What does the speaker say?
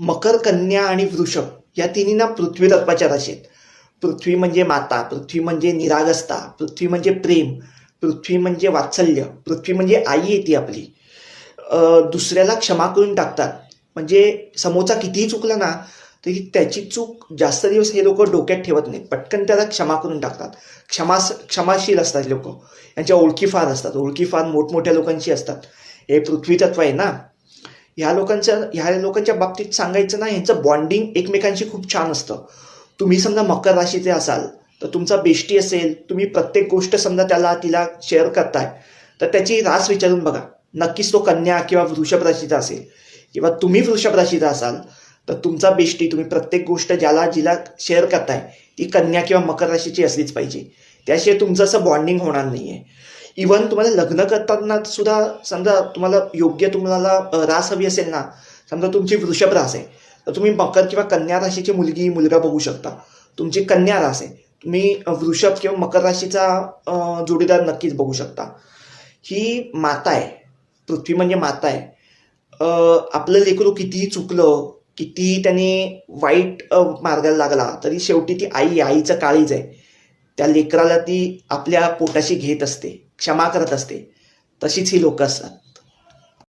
मकर कन्या आणि वृषभ या तिन्हींना पृथ्वी तत्वाच्या राशीत पृथ्वी म्हणजे माता पृथ्वी म्हणजे निरागसता पृथ्वी म्हणजे प्रेम पृथ्वी म्हणजे वात्सल्य पृथ्वी म्हणजे आई येते आपली. दुसऱ्याला क्षमा करून टाकतात. म्हणजे समोरचा कितीही चुकला ना तरी त्याची चूक जास्त दिवस हे लोक डोक्यात ठेवत नाहीत. पटकन त्याला क्षमा करून टाकतात. क्षमा क्षमाशील असतात लोक. यांच्या ओळखी फार असतात. ओळखी फार मोठमोठ्या लोकांशी असतात. हे पृथ्वी तत्व आहे ना? ह्या लोकांच्या ह्या लोकांच्या बाबतीत सांगायचं ना यांचं बॉन्डिंग एकमेकांशी खूप छान असतं. तुम्ही समजा मकर राशीचे असाल तर तुमचा बेष्टी असेल तुम्ही प्रत्येक गोष्ट समजा त्याला तिला शेअर करताय तर त्याची रास विचारून बघा. नक्कीच तो कन्या किंवा वृषभ राशीचा असेल किंवा तुम्ही वृषभ राशीचा असाल तर तुमचा बेष्टी तुम्ही प्रत्येक गोष्ट ज्याला जिला शेअर करताय ती कन्या किंवा मकर राशीची असलीच पाहिजे. त्याशिवाय तुमचं असं बॉन्डिंग होणार नाही आहे इवन तुम्हाला लग्न करताना सुद्धा समजा तुम्हाला योग्य तुम्हाला रास हवी असेल ना समजा तुमची वृषभ रास आहे तर तुम्ही मकर किंवा कन्या राशीची मुलगी मुलगा बघू शकता. तुमची कन्या रास आहे. तुम्ही वृषभ किंवा मकर राशीचा जोडीदार नक्कीच बघू शकता. ही माता आहे. पृथ्वी म्हणजे माता आहे. आपलं लेकरू कितीही चुकलं कितीही त्याने वाईट मार्गाला लागला तरी शेवटी ती आई आईचं काळीज आहे. त्या लेकराला ती आपल्या पोटाशी घेत असते क्षमा करत असते. तशीच ही लोक असतात.